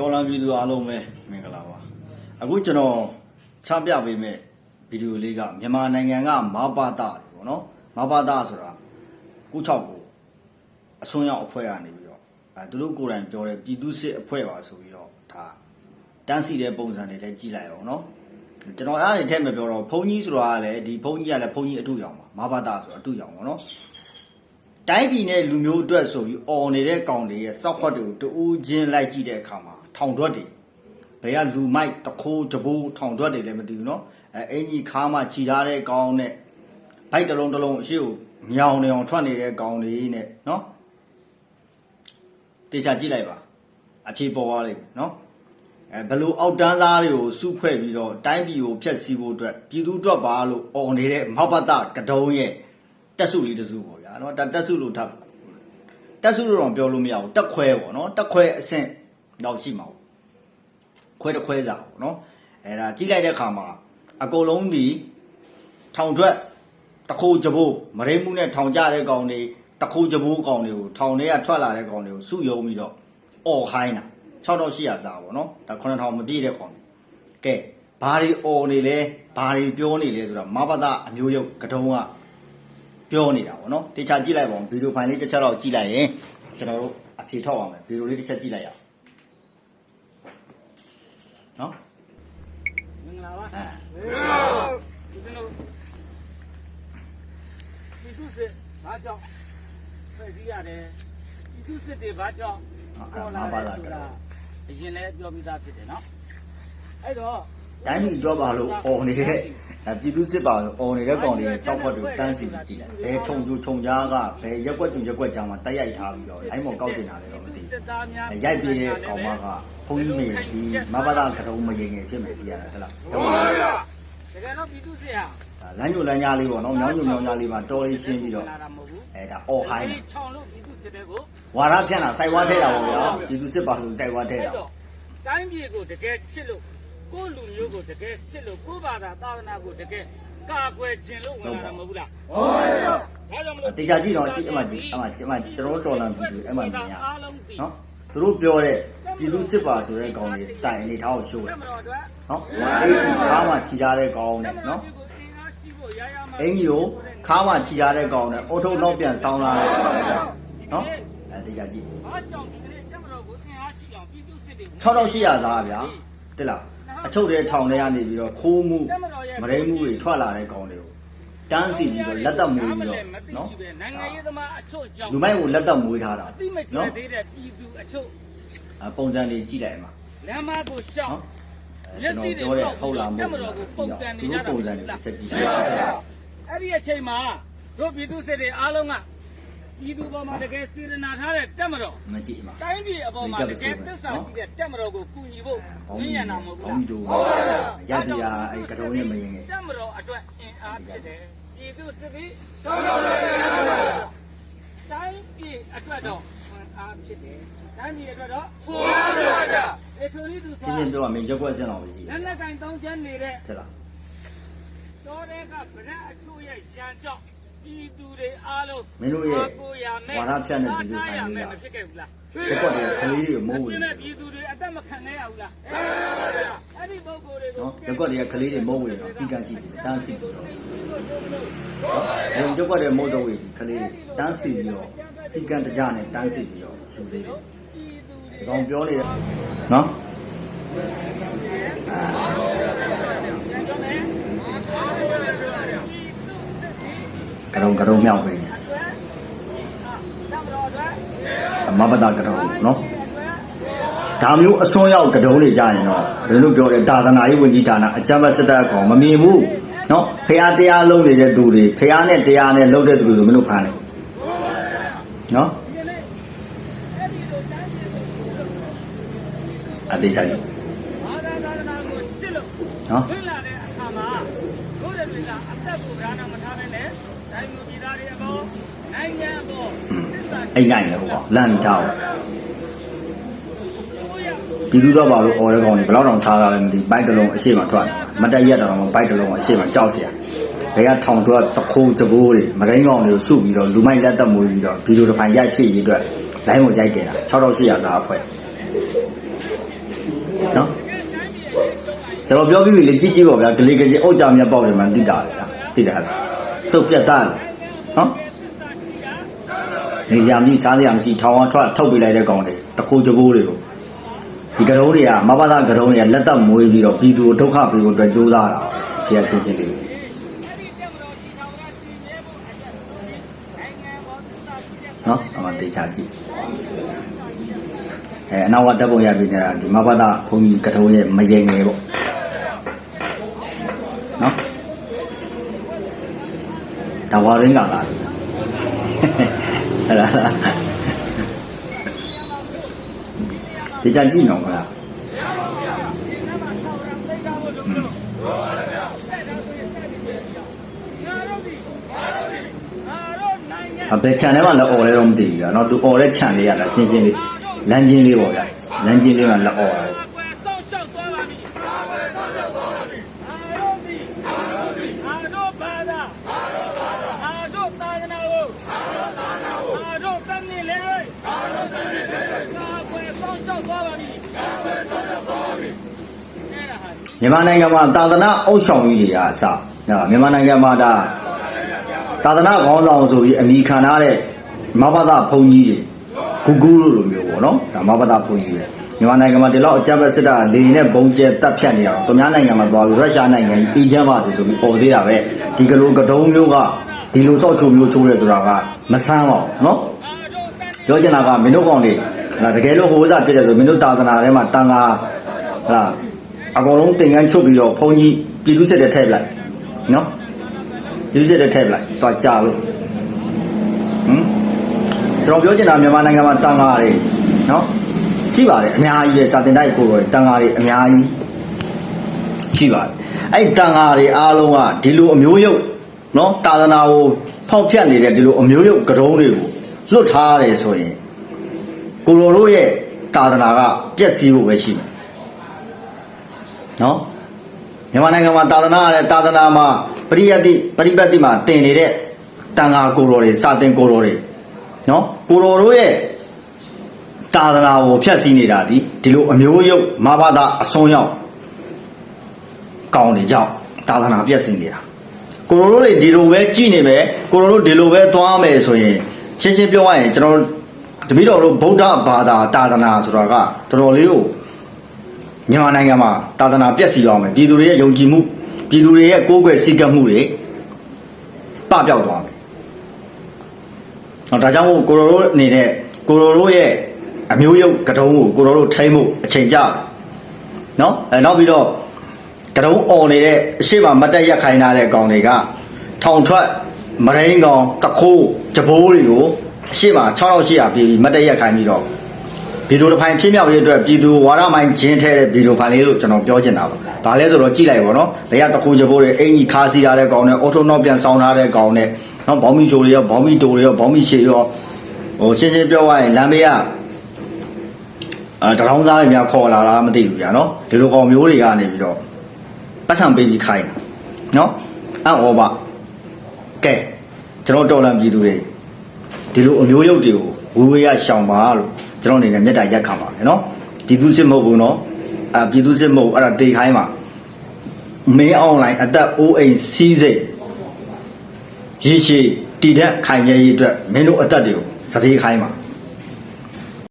တော်လန်ပြည်သူအားလုံးပဲမင်္ဂလာပါအခုကျွန်တော်ချပြပေးမဲ့ဗီဒီယိုလေးကမြန်မာနိုင်ငံကမဘာတာပေါ့နော်မဘာတာဆိုတာ96ကိုအစွန်းရောက်အဖွဲ့ကနေပြီးတော့အဲသူတို့ကိုယ်တိုင်ပြောတဲ့ပြည်သူစစ်အဖွဲ့ပါဆိုပြီးတော့ဒါတန်းစီတဲ့ပုံစံတွေလည်းကြည့်လိုက်အောင်နော်ကျွန်တော်အားနေထည့်မပြောတော့ဘုန်းကြီးဆိုတာကလည်းဒီဘုန်းကြီးကလည်းဘုန်းကြီးအတူရောင်ပါမဘာတာဆိုတာအတူရောင်ပါနော်တိုင်းပြည်နဲ့လူမျိုးအတွက်ဆိုပြီးអော်နေတဲ့ကောင်တွေရဲ့စောက်ခွက်တွေကိုတူးချင်းလိုက်ကြည့်တဲ့အခါမှာ ထောင်ထွက်တွေဘယ်ကလူမိုက်တခိုးတပိုးထောင်ထွက်တွေလည်းမသိဘူးနော်အဲအင်ကြီးခါမှခြိထားတဲ့ကောင်းနဲ့ဘိုက်တလုံးတလုံးအရှိကိုမြောင်နေအောင်ထွက်နေတဲ့ကောင်းလေးနဲ့နော်တေချာကြည့်လိုက်ပါအဖြေပေါ်သွားလိမ့်မယ်နော်အဲဘလို့အောက်တန်းသားတွေကိုစုဖွဲ့ပြီးတော့တိုင်းပြည်ကိုဖျက်ဆီးဖို့အတွက်ပြည်သူအတွက်ပါလို့អော်နေတဲ့မောက်ပတကတုံးရဲ့တက်စုလေးတစုပေါ့ဗျာနော်တက်စုလို့ထပ်တက်စုလို့တော့ပြောလို့မရဘူးတက်ခွဲပေါ့နော်တက်ခွဲအဆင့် တော့ရှိမှာပေါ့ခွဲတစ်ခွဲစာပေါ့နော်အဲဒါကြည့်လိုက်တဲ့အခါမှာအကုန်လုံးဒီထောင်ထွက်တခိုးကြပိုးမရိမှုနဲ့ထောင်ကြတဲ့ကောင်တွေတခိုးကြပိုးကောင်တွေကိုထောင်ထဲကထွက်လာတဲ့ကောင်တွေကိုစုယုံပြီးတော့အော်ခိုင်းတာ6800စာပေါ့နော်ဒါ9000မပြည့်တဲ့ကောင်တွေကဲဘာတွေအော်နေလဲဘာတွေပြောနေလဲဆိုတော့မဘသအမျိုးရုပ်ကတုံးကပြောနေတာပေါ့နော်တခြားကြည့်လိုက်ပါဦးဗီဒီယိုဖိုင်လေးတစ်ချက်တော့ကြည့်လိုက်ရင်ကျွန်တော်တို့အဖြေထောက်အောင်မယ်ဗီဒီယိုလေးတစ်ချက်ကြည့်လိုက်ရအောင် နော်မင်္ဂလာပါမင်္ဂလာပါဦးဇင်းတို့ဒီသူစစ်ဘာကြောင့်ဖက်ကြီးရတယ်ဒီသူစစ်တွေဘာကြောင့်ပေါ်လာလဲဆိုတာအရင်လည်းပြောပြသားဖြစ်တယ်နော်အဲ့တော့ တိုင်းပြည်အတွက်ပါလို့អော်နေတဲ့ပြည်သူစစ်ပါလို့អော်နေတဲ့ကောင်တွေတောက်ဖက်တွေတန်းစီပြီးကြည့်လိုက်ဘယ်ခြုံကျူခြုံကြားကဘယ်ရက်ွက်ကျူရက်ွက်ကြားမှာတိုက်ရိုက်ထားပြီးတော့လိုင်းမော်ကောက်တင်တာလည်းတော့မသိဘူးရိုက်ပြီးတဲ့ကောင်မကဘုန်းကြီးမေဒီမဘာသာကတုံးမရင်ငယ်ဖြစ်မယ်ပြရတယ်ဟဲ့လားဟုတ်ပါဗျာတကယ်တော့ပြည်သူစစ်ဟာလမ်းညွလမ်းကြားလေးပေါ့နော်ညောင်းညွညောင်းကြားလေးမှာတော်လေးရှင်းပြီးတော့အဲဒါအော်ဟိုင်းချောင်းလို့ပြည်သူစစ်တွေကိုဝါရဖြန့်တာစိုက်ဝါထဲတာပေါ့ဗျာပြည်သူစစ်ပါလို့စိုက်ဝါထဲတာတိုင်းပြည်ကိုတကယ်ချစ်လို့ ကိုယ့်လူမျိုးကိုတကယ်ချစ်လို့ကိုယ့်ဘာသာသာသနာကိုတကယ်ကာကွယ်ခြင်းလို့ဝင်လာတာမဟုတ်ဘူးလားဟုတ်ပါဘူးဒါကြောင့်မလို့တေချာကြည့်တော့ကြည့်အမှကြည့်အမှကြည့်အမှကျွန်တော်တော်လန်ပြီးအမှမြင်ရအားလုံးသိနော်သူတို့ပြောတဲ့ပြည်သူစစ်ပါဆိုတဲ့ကောင်တွေစတိုင်အနေထားကိုရှိုးတတယ်မတော်အတွက်နော်အဲ့ဒီခါမှခြိထားတဲ့ကောင်နဲ့နော်အင်ကြီးကိုခါမှခြိထားတဲ့ကောင်နဲ့အုတ်ထုံတော့ပြန်ဆောင်းလာတယ်နော်အဲတေချာကြည့်ဘာကြောင့်ဒီကနေ့တမတော်ကိုသင်အားရှိအောင်ပြည်သူစစ်တွေ6800သားဗျာတက်လား အချုပ်တဲ့ထောင်ထဲကနေပြီးတော့ခိုးမှုမရိမှုတွေထွက်လာတဲ့ကောင်တွေကိုတန်းစီပြီးတော့လက်သက်မွေးပြီးတော့နော်နိုင်ငံရေးသမားအချို့ကြောင့်လူမိုက်ကိုလက်သက်မွေးထားတာအသိမကျွဲနော်သေးတဲ့ပြည်သူအချို့အပုံစံတွေကြည့်လိုက်မှာလမ်းမကိုရှောက်နော်အဲကျွန်တော်ပြောတဲ့ဟုတ်လားမဟုတ်လားသူတို့ပုံစံတွေတစ်ချက်ကြည့်လိုက်အဲ့ဒီအချိန်မှာတို့ပြည်သူစစ်တွေအားလုံးက ပြည်သူပေါ်မှာတကယ်စေတနာထားတဲ့တက်မတော်မကြည့်မှာတိုင်းပြည်အပေါ်မှာတကယ်သစ္စာရှိတဲ့တက်မတော်ကိုကူညီဖို့ညဉ့်ရနာမဟုတ်ဘောဘူးင်းတို့ရပြရအဲကတုံးနဲ့မရင်ငယ်တက်မတော်အတွက်အင်အားဖြစ်တယ်ပြည်သူစစ်ပြီးတော်တော်လေးတိုင်းပြည်အတွက်တော့အားဖြစ်တယ်တိုင်းပြည်အတွက်တော့ဖွာပါကြအေထိုလီသူရှစာင်းရှင်းပြောရမယ်ရက်ွက်စင်အောင်ပဲကြည့်လက်လက်ကင်တောင်းချမ်းနေတဲ့ထက်လားတော်တဲ့ကဗရက်အချို့ရဲ့ရန်ကြောင့် ပြည်သူတွေအားလုံးမင်းတို့ရဲ့ကိုရမယ်ဝါဒဖြန့်တဲ့ပြည်သူခိုင်းလေးကမဖြစ်ခဲ့ဘူးလားရက်ွက်တွေကခလေးတွေကိုမုန်းပြဝင်င်းတဲ့ပြည်သူတွေအသက်မခံခဲ့ရဘူးလားအဲ့ဒီပုဂ္ဂိုလ်တွေကိုနော်ရက်ွက်တွေကခလေးတွေမုန်းဝင်တော့စီကန်းစီတန်းစီပြီးတော့အဲရက်ွက်တွေမုန်းတော့ဝင်ခလေးတန်းစီပြီးတော့စီကန်းတကြနဲ့တန်းစီပြီးတော့ယူသေးတယ်ဒီကောင်ပြောနေတယ်နော် ကရုံကရုံမြောက်ပဲမဘတာကရုံနော်ဒါမျိုးအစွန်းရောက်ကတုံးတွေကြရင်တော့ဘယ်လိုပြောလဲတာသနာရေးဝန်ကြီးဌာနအကြမ်းဖက်စစ်တပ်ကောင်မမြင်ဘူးနော်ဖះတရားလုံးနေတဲ့သူတွေဖះနဲ့တရားနဲ့လုံးတဲ့သူတွေဆိုမင်းတို့ဖမ်းတယ်နော်အတေးချာကြီးဘာသာသာသနာကိုစစ်လို့နော်ဝင်လာတဲ့အခါမှာတို့တွေကအသက်ကိုဗราဏမထားဘဲနဲ့ တိုင်းလူပြည်သားတွေအပေါ်နိုင်ငံအပေါ်သစ္စာရှိ အိမ်နိုင်လေဟိုကလမ်းပြီးထားအောင် ဆိုရ ပြည်သူတော့ပါလို့អော်တဲ့ကောင်တွေဘယ်တော့တောင်ခြားတာလဲမသိဘိုက်တစ်လုံးအရှိမထွက်မတက်ရက်တော့မှဘိုက်တစ်လုံးအရှိမကြောက်เสียဘယ်ကထောင်တော့တခိုးတဘိုးတွေမရင်းကောင်တွေကိုစုပြီးတော့လူမိုက်လက်သက်မွေးပြီးတော့ဗီဒီယိုတစ်ဖိုင်ရိုက်ဖြစ်ရေးအတွက်လိုင်းကိုရိုက်တင်တာ6800သားအဖွဲ့ နော်ကျွန်တော်ပြောပြီးပြီလေကြည့်ကြည့်ပါဗျာဂလေးကကြီးအုတ်ကြမြတ်ပေါက်တယ်မှန်တိတာလေတိတာလားသုတ်ပြတ်သား နော်နေရမကြီးစားရမရှိထောင်အောင်ထွက်ထုတ်ပေးလိုက်တဲ့ကောင်တွေတခိုးကြိုးတွေကိုဒီကရုံးတွေကမဘာသာကရုံးတွေကလက်သက်မွေးပြီးတော့ပြည်သူကိုဒုက္ခပေးဖို့အတွက်ကြိုးစားတာဖျက်ဆင်းဆင်းလေးနော်အမတေချာကြည့်အဲအနောက်ကတပ်ပုံရပြီးနေတာဒီမဘာသာဘုန်းကြီးကထုံးရဲ့မရင်ငယ်ပေါ့ ဒါဝါရင်းကလာတယ်ဟဲ့လားဒီကြကြည့်နော်မလားအဘယ်ခြံထဲမှာလက်អော်လဲတော့မသိဘူးကွာနော်သူអော်တဲ့ခြံလေးရတာရှင်းရှင်းလေးလမ်းချင်းလေးပေါ့ဗျာလမ်းချင်းလေးမှာလက်អော်တာ မြန်မာနိုင်ငံမှာသာသနာအုပ်ဆောင်ကြီးတွေကအစနော်မြန်မာနိုင်ငံမှာဒါသာသနာခေါင်းဆောင်ဆိုပြီးအမိခံထားတဲ့မဘာသာဘုန်းကြီးတွေဂူဂူလို့လိုမျိုးပေါ့နော်ဒါမဘာသာဘုန်းကြီးတွေမြန်မာနိုင်ငံမှာဒီလောက်အကြမ်းဖက်စစ်တပ်ကလေနဲ့ဘုံကျဲတပ်ဖြတ်နေအောင်သူများနိုင်ငံမှာသွားပြီးရုရှားနိုင်ငံအေဂျင့်ပါဆိုပြီးပေါ်သေးတာပဲဒီကလိုကတုံးမျိုးကဒီလိုစောက်ချုံမျိုးချိုးရဲဆိုတာကမဆန်းပါဘူးနော်ပြောချင်တာကမင်းတို့ကောင်တွေဟလာတကယ်လို့ဟိုးစားဖြစ်တယ်ဆိုမင်းတို့တာသနာထဲမှာတန်ခါဟလာ အကုန်လုံးတင်ကန်းချုပ်ပြီးတော့ဘုန်းကြီးပြည်သူစစ်တဲ့ထည့်ပလိုက်နော်ပြည်သူစစ်တဲ့ထည့်ပလိုက်သွားကြလို့ဟမ်ကျွန်တော်ပြောချင်တာမြန်မာနိုင်ငံမှာတန်ခါတွေနော်ရှိပါတယ်အများကြီးပဲစာတင်တိုက်ကိုယ်တော်တန်ခါတွေအများကြီးရှိပါတယ်အဲ့ဒီတန်ခါတွေအားလုံးကဒီလိုအမျိုးရုပ်နော်တာသနာကိုဖောက်ဖျက်နေတဲ့ဒီလိုအမျိုးရုပ်ကတုံးတွေကိုလွတ်ထားရတယ်ဆိုရင်ကိုလိုတို့ရဲ့တာသနာကပြည့်စည်ဖို့ပဲရှိတယ် နော်မြန်မာနိုင်ငံမှာတာသနာရတဲ့တာသနာမှာပရိယတ်တိပရိပတ်တိမှာတင်နေတဲ့တန်ခါကိုလိုတွေစာတင်ကိုလိုတွေနော်ကိုလိုတို့ရဲ့တာသနာကိုဖျက်ဆီးနေတာဒီဒီလိုအမျိုးရုပ်မဘာသာအစွန်းရောက်ကောင်းနေကြောင်းတာသနာပြည့်စည်နေတာကိုရိုတို့တွေဒီလိုပဲကြည်နေမယ်ကိုရိုတို့ဒီလိုပဲသွားမယ်ဆိုရင်ရှင်းရှင်းပြောရရင်ကျွန်တော်တပည့်တော်တို့ဗုဒ္ဓဘာသာတာသနာဆိုတာကတော်တော်လေးကို မြန်မာနိုင်ငံမှာတာသနာပြည့်စည်အောင်မယ်ပြည်သူတွေရဲ့ယုံကြည်မှုပြည်သူတွေရဲ့ကိုးကွယ်စည်းကပ်မှုတွေပပျောက်သွားမယ်။ဟောဒါကြောင့်မို့ကိုရိုတို့အနေနဲ့ကိုရိုတို့ရဲ့အမျိုးယုတ်ကတုံးကိုကိုရိုတို့ထိမ့်မှုအချိန်ကြာနော်အဲနောက်ပြီးတော့ကတုံးអော်နေတဲ့အရှိမမတ်တက်ရက်ခိုင်းထားတဲ့ကောင်တွေကထောင်ထွက်မရင်းကောင်တခိုးကြဘိုးတွေကိုအရှိမ6800ပြည်ပြီးမတ်တက်ရက်ခိုင်းပြီးတော့ ဗီဒီယိုတစ်ဖိုင်ဖြစ်မြောက်ရေးအတွက်ပြည်သူဝါရမိုင်းဂျင်းထဲတဲ့ဗီဒီယိုဖိုင်လေးလို့ကျွန်တော်ပြောချင်တာပါ။ဒါလဲဆိုတော့ကြည့်လိုက်ပါတော့။ဘယ်ကတခိုးကြဘိုးတွေအင်ကြီးခါစီထားတဲ့ကောင်နဲ့အော်တိုနောက်ပြန်ဆောင်းထားတဲ့ကောင်နဲ့နော်ဘောင်းမီရှိုတွေရောဘောင်းမီတိုတွေရောဘောင်းမီရှေရောဟိုရှင်းရှင်းပြောရရင်လမ်းမေးကအာတရောင်းသားတွေများခေါ်လာလားမသိဘူးဗျာနော်ဒီလိုကောင်မျိုးတွေကနေပြီးတော့ပတ်စံပေးပြီးခိုင်းတာနော်အံ့ဩပါကဲကျွန်တော်တော်လန်ပြည်သူတွေဒီလိုအမျိုးရုပ်တွေကိုဝေဝေးရရှောင်ပါလို့ ကျွန်တော်အနေနဲ့မေတ္တာရက်ခံပါတယ်နော်ပြည်သူစစ်မဟုတ်ဘူးနော်အာပြည်သူစစ်မဟုတ်ဘူးအဲ့ဒါတေခိုင်းပါမင်းအွန်လိုင်းအသက်အိုးအိမ်စီးစိတ်ရေရှည်တည်တဲ့ခိုင်မြဲရေးအတွက်မင်းတို့အသက်တွေကိုစတေးခိုင်းပါ